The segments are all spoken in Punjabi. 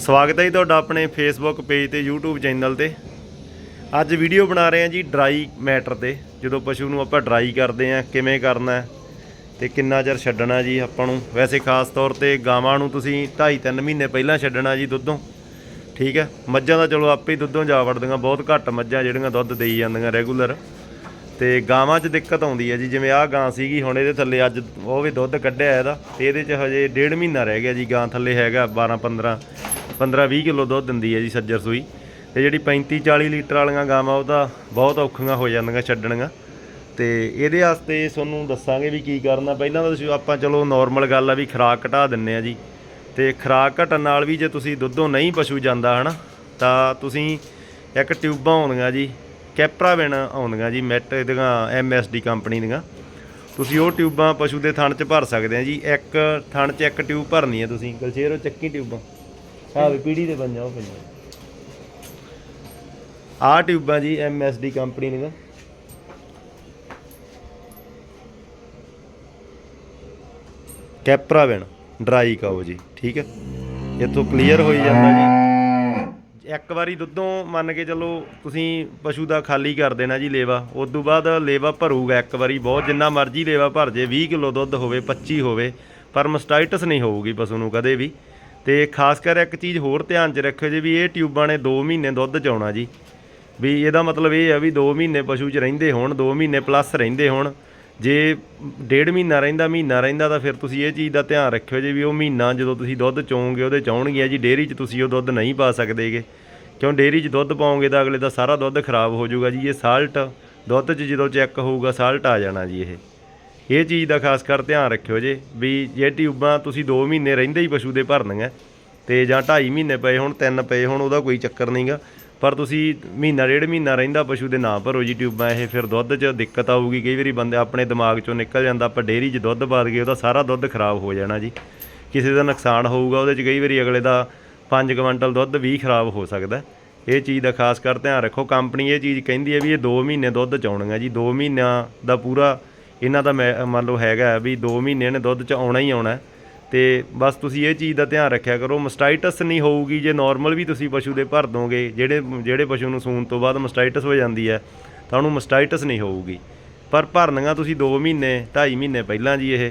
ਸਵਾਗਤ ਹੈ ਜੀ ਤੁਹਾਡਾ ਆਪਣੇ ਫੇਸਬੁੱਕ ਪੇਜ ਤੇ, YouTube ਚੈਨਲ ਤੇ। ਅੱਜ ਵੀਡੀਓ ਬਣਾ ਰਹੇ ਹਾਂ ਜੀ ਡਰਾਈ ਮੈਟਰ ਤੇ, ਜਦੋਂ ਪਸ਼ੂ ਨੂੰ ਆਪਾਂ ਡਰਾਈ ਕਰਦੇ ਹਾਂ, ਕਿਵੇਂ ਕਰਨਾ ਹੈ ਤੇ ਕਿੰਨਾ ਚਿਰ ਛੱਡਣਾ ਜੀ ਆਪਾਂ ਨੂੰ। ਵੈਸੇ ਖਾਸ ਤੌਰ ਤੇ ਗਾਵਾਂ ਨੂੰ ਤੁਸੀਂ 2.5-3 ਮਹੀਨੇ ਪਹਿਲਾਂ ਛੱਡਣਾ ਜੀ ਦੁੱਧੋਂ। ਠੀਕ ਹੈ, ਮੱਝਾਂ ਦਾ ਚਲੋ ਆਪੇ ਹੀ ਦੁੱਧੋਂ ਜਾ ਵੜਦੀਆਂ, ਬਹੁਤ ਘੱਟ ਮੱਝਾਂ ਜਿਹੜੀਆਂ ਦੁੱਧ ਦੇਈ ਜਾਂਦੀਆਂ ਰੈਗੂਲਰ ਤੇ ਗਾਵਾਂ 'ਚ ਦਿੱਕਤ ਆਉਂਦੀ ਹੈ ਜੀ, ਜਿਵੇਂ ਆਹ ਗਾਂ ਸੀਗੀ, ਹੁਣ ਇਹਦੇ ਥੱਲੇ ਅੱਜ ਉਹ ਵੀ ਦੁੱਧ ਕੱਢਿਆ ਇਹਦਾ, ਤੇ ਇਹਦੇ 'ਚ ਹਜੇ ਡੇਢ ਮਹੀਨਾ ਰਹਿ ਗਿਆ ਜੀ, ਗਾਂ ਥੱਲੇ ਹੈਗਾ 12 15 15 20 ਕਿਲੋ ਦੁੱਧ ਦਿੰਦੀ ਹੈ ਜੀ ਸੱਜਰ ਸੂਈ। ਤੇ ਜਿਹੜੀ 35 40 ਲੀਟਰ ਵਾਲੀਆਂ ਗਾਵਾਂ, ਉਹ ਤਾਂ ਬਹੁਤ ਔਖੀਆਂ ਹੋ ਜਾਂਦੀਆਂ ਛੱਡਣੀਆਂ। ਤੇ ਇਹਦੇ ਵਾਸਤੇ ਤੁਹਾਨੂੰ ਦੱਸਾਂਗੇ ਵੀ ਕੀ ਕਰਨਾ। ਪਹਿਲਾਂ ਤਾਂ ਤੁਸੀਂ ਆਪਾਂ ਚਲੋ ਨਾਰਮਲ ਗੱਲ ਆ ਵੀ ਖੁਰਾਕ ਘਟਾ ਦਿੰਨੇ ਆ ਜੀ। ਤੇ ਖੁਰਾਕ ਘਟਣ ਨਾਲ ਵੀ ਜੇ ਤੁਸੀਂ ਦੁੱਧੋਂ ਨਹੀਂ ਪਸ਼ੂ ਜਾਂਦਾ ਹਨਾ, ਤਾਂ ਤੁਸੀਂ ਇੱਕ ਟਿਊਬਾਂ ਆਉਂਦੀਆਂ ਜੀ, ਕੈਪਰਾਵਿਨ ਆਉਂਦੀਆਂ ਜੀ, ਮੈਟ ਇਹਦੀਆਂ ਐਮਐਸਡੀ ਕੰਪਨੀ ਦੀਆਂ। ਤੁਸੀਂ ਉਹ ਟਿਊਬਾਂ ਪਸ਼ੂ ਦੇ ਥਣ 'ਚ ਭਰ ਸਕਦੇ ਆ ਜੀ। ਇੱਕ ਥਣ 'ਚ ਇੱਕ ਟਿਊਬ ਭਰਨੀ ਹੈ ਤੁਸੀਂ। ਗਲਸ਼ੇਰੋ ਚੱਕੀ ਟਿਊਬਾਂ। ਆਹ ਵੀ ਪੀੜੀ ਦੇ ਪੰਜਾਂ ਉਹ ਪੰਜਾਂ ਆਹ ਟਿਊਬਾਂ ਜੀ ਐਮਐਸਡੀ ਕੰਪਨੀ ਦੀਆਂ। ਕੈਪਰਾਵਿਨ ਡਰਾਈ ਕਾਓ ਜੀ, ਠੀਕ ਹੈ? ਇੱਥੋਂ ਕਲੀਅਰ ਹੋਈ ਜਾਂਦਾ ਜੀ। ਇੱਕ ਵਾਰੀ ਦੁੱਧੋਂ ਮੰਨ ਕੇ ਚੱਲੋ, ਤੁਸੀਂ ਪਸ਼ੂ ਦਾ ਖਾਲੀ ਕਰ ਦੇਣਾ ਜੀ ਲੇਵਾ ਉਸ ਤੋਂ ਬਾਅਦ ਲੇਵਾ ਭਰੂਗਾ ਇੱਕ ਵਾਰੀ, ਬਹੁਤ ਜਿੰਨਾ ਮਰਜ਼ੀ ਲੇਵਾ ਭਰ ਜੇ 20 ਕਿਲੋ ਦੁੱਧ ਹੋਵੇ 25 ਹੋਵੇ, ਪਰ ਮਸਟਾਈਟਸ ਨਹੀਂ ਹੋਊਗੀ ਪਸ਼ੂ ਨੂੰ ਕਦੇ ਵੀ। ਤੇ ਖਾਸ ਕਰ ਇੱਕ ਚੀਜ਼ ਹੋਰ ਧਿਆਨ 'ਚ ਰੱਖਿਓ ਜੀ ਵੀ ਇਹ ਟਿਊਬਾਂ ਨੇ 2 ਮਹੀਨੇ ਦੁੱਧ ਚ ਆਉਣਾ ਜੀ। ਵੀ ਇਹਦਾ ਮਤਲਬ ਇਹ ਆ ਵੀ 2 ਮਹੀਨੇ ਪਸ਼ੂ 'ਚ ਰਹਿੰਦੇ ਹੋਣ 2 ਮਹੀਨੇ ਪਲੱਸ ਰਹਿੰਦੇ ਹੋਣ। ਜੇ ਡੇਢ ਮਹੀਨਾ ਰਹਿੰਦਾ ਮਹੀਨਾ ਰਹਿੰਦਾ ਤਾਂ ਫਿਰ ਤੁਸੀਂ ਇਹ ਚੀਜ਼ ਦਾ ਧਿਆਨ ਰੱਖਿਓ ਜੀ ਵੀ ਉਹ ਮਹੀਨਾ ਜਦੋਂ ਤੁਸੀਂ ਦੁੱਧ ਚੋਂਗੇ ਉਹਦੇ ਚਾਉਣਗੇ ਜੀ, ਡੇਅਰੀ 'ਚ ਤੁਸੀਂ ਉਹ ਦੁੱਧ ਨਹੀਂ ਪਾ ਸਕਦੇਗੇ। ਕਿਉਂ ਡੇਅਰੀ 'ਚ ਦੁੱਧ ਪਾਉਂਗੇ ਤਾਂ ਅਗਲੇ ਦਾ ਸਾਰਾ ਦੁੱਧ ਖਰਾਬ ਹੋ ਜਾਊਗਾ ਜੀ, ਇਹ ਸਾਲਟ ਦੁੱਧ 'ਚ ਜਦੋਂ ਚੈੱਕ ਹੋਊਗਾ, ਸਾਲਟ ਆ ਜਾਣਾ ਜੀ ਇਹ। ਇਹ ਚੀਜ਼ ਦਾ ਖਾਸ ਕਰ ਧਿਆਨ ਰੱਖਿਓ ਜੇ, ਵੀ ਜੇ ਟਿਊਬਾਂ ਤੁਸੀਂ 2 ਮਹੀਨੇ ਰਹਿੰਦੇ ਹੀ ਪਸ਼ੂ ਦੇ ਭਰਨੀਆਂ, ਤੇ ਜਾਂ 2.5 ਮਹੀਨੇ ਪਏ ਹੁਣ 3 ਪਏ ਹੁਣ, ਉਹਦਾ ਕੋਈ ਚੱਕਰ ਨਹੀਂਗਾ। ਪਰ ਤੁਸੀਂ ਮਹੀਨਾ, ਡੇਢ ਮਹੀਨਾ ਰਹਿੰਦਾ ਪਸ਼ੂ ਦੇ ਨਾ ਭਰੋ ਜੀ ਟਿਊਬਾਂ, ਇਹ ਫਿਰ ਦੁੱਧ 'ਚ ਦਿੱਕਤ ਆਊਗੀ। ਕਈ ਵਾਰੀ ਬੰਦੇ ਆਪਣੇ ਦਿਮਾਗ 'ਚੋਂ ਨਿਕਲ ਜਾਂਦਾ, ਆਪਾਂ ਡੇਅਰੀ 'ਚ ਦੁੱਧ ਪਾ ਦਈਏ, ਉਹਦਾ ਸਾਰਾ ਦੁੱਧ ਖਰਾਬ ਹੋ ਜਾਣਾ ਜੀ। ਕਿਸੇ ਦਾ ਨੁਕਸਾਨ ਹੋਊਗਾ, ਉਹਦੇ 'ਚ ਕਈ ਵਾਰੀ ਅਗਲੇ ਦਾ 5 ਕੁਇੰਟਲ ਦੁੱਧ ਵੀ ਖਰਾਬ ਹੋ ਸਕਦਾ। ਇਹ ਚੀਜ਼ ਦਾ ਖਾਸ ਕਰ ਧਿਆਨ ਰੱਖੋ। ਕੰਪਨੀ ਇਹ ਚੀਜ਼ ਕਹਿੰਦੀ ਹੈ ਵੀ ਇਹ 2 ਮਹੀਨੇ ਦੁੱਧ ਚਾਉਣੀਆਂ ਜੀ। 2 ਮਹੀਨਿਆਂ ਦਾ ਪੂਰਾ ਇਹਨਾਂ ਦਾ ਮੈਂ- ਮੰਨ ਲਓ ਹੈਗਾ ਵੀ 2 ਮਹੀਨੇ ਨੇ ਦੁੱਧ ਚ ਆਉਣਾ ਹੀ ਆਉਣਾ। ਹੈ। ਤੇ ਬਸ ਤੁਸੀਂ ਇਹ ਚੀਜ਼ ਦਾ ਧਿਆਨ ਰੱਖਿਆ ਕਰੋ ਮਸਟਾਈਟਸ ਨਹੀਂ ਹੋਊਗੀ ਜੇ ਨਾਰਮਲ ਵੀ ਤੁਸੀਂ ਪਸ਼ੂ ਦੇ ਭਰ ਦੋਗੇ, ਜਿਹੜੇ ਜਿਹੜੇ ਪਸ਼ੂ ਨੂੰ ਸੂਣ ਤੋਂ ਬਾਅਦ ਮਸਟਾਈਟਸ ਹੋ ਜਾਂਦੀ ਹੈ, ਤਾਂ ਉਹਨੂੰ ਮਸਟਾਈਟਸ ਨਹੀਂ ਹੋਊਗੀ। ਪਰ ਭਰਨੀਆਂ ਤੁਸੀਂ 2 ਮਹੀਨੇ 2.5 ਮਹੀਨੇ ਪਹਿਲਾਂ ਜੀ ਇਹ,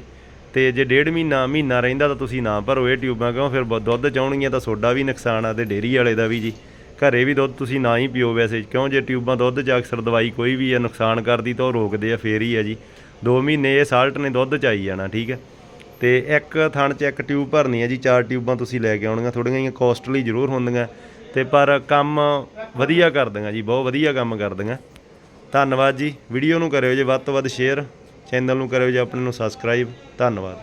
ਤੇ ਜੇ ਡੇਢ ਮਹੀਨਾ ਮਹੀਨਾ ਰਹਿੰਦਾ ਤਾਂ ਤੁਸੀਂ ਨਾ ਭਰੋ ਇਹ ਟਿਊਬਾਂ, ਕਿਉਂ? ਫਿਰ ਬ- ਦੁੱਧ ਚਾਉਣਗੀਆਂ ਤਾਂ ਸੋਡਾ ਵੀ ਨੁਕਸਾਨ ਆ ਤੇ ਡੇਅਰੀ ਵਾਲੇ ਦਾ ਵੀ ਜੀ। ਘਰੇ ਵੀ ਦੁੱਧ ਤੁਸੀਂ ਨਾ ਹੀ ਪੀਓ ਵੈਸੇ, ਕਿਉਂ ਜੇ ਟਿਊਬਾਂ ਦੁੱਧ 'ਚ ਅਕਸਰ ਦਵਾਈ ਕੋਈ ਵੀ ਹੈ ਨੁਕਸਾਨ ਕਰਦੀ ਤਾਂ ਉਹ ਰੋਕਦੇ ਆ, ਫੇਰ ਹੀ ਆ ਜੀ। 2 ਮਹੀਨੇ ਇਹ ਸਾਲਟ ਨੇ ਦੁੱਧ 'ਚ ਆਈ ਜਾਣਾ, ਠੀਕ ਹੈ ਤੇ ਇੱਕ ਥਣ 'ਚ ਇੱਕ ਟਿਊਬ ਭਰਨੀ ਹੈ ਜੀ, ਚਾਰ ਟਿਊਬਾਂ ਤੁਸੀਂ ਲੈ ਕੇ ਆਉਣੀਆਂ ਥੋੜੀਆਂ ਜਿਹੀਆਂ ਕੋਸਟਲੀ ਜ਼ਰੂਰ ਹੁੰਦੀਆਂ। ਤੇ ਪਰ ਕੰਮ ਵਧੀਆ ਕਰਦੀਆਂ ਜੀ, ਬਹੁਤ ਵਧੀਆ ਕੰਮ ਕਰਦੀਆਂ। ਧੰਨਵਾਦ ਜੀ, ਵੀਡੀਓ ਨੂੰ ਕਰਿਓ ਜੇ ਵੱਧ ਤੋਂ ਵੱਧ ਸ਼ੇਅਰ ਚੈਨਲ ਨੂੰ ਕਰਿਓ ਜੀ ਆਪਣੇ ਨੂੰ ਸਬਸਕ੍ਰਾਈਬ ਧੰਨਵਾਦ।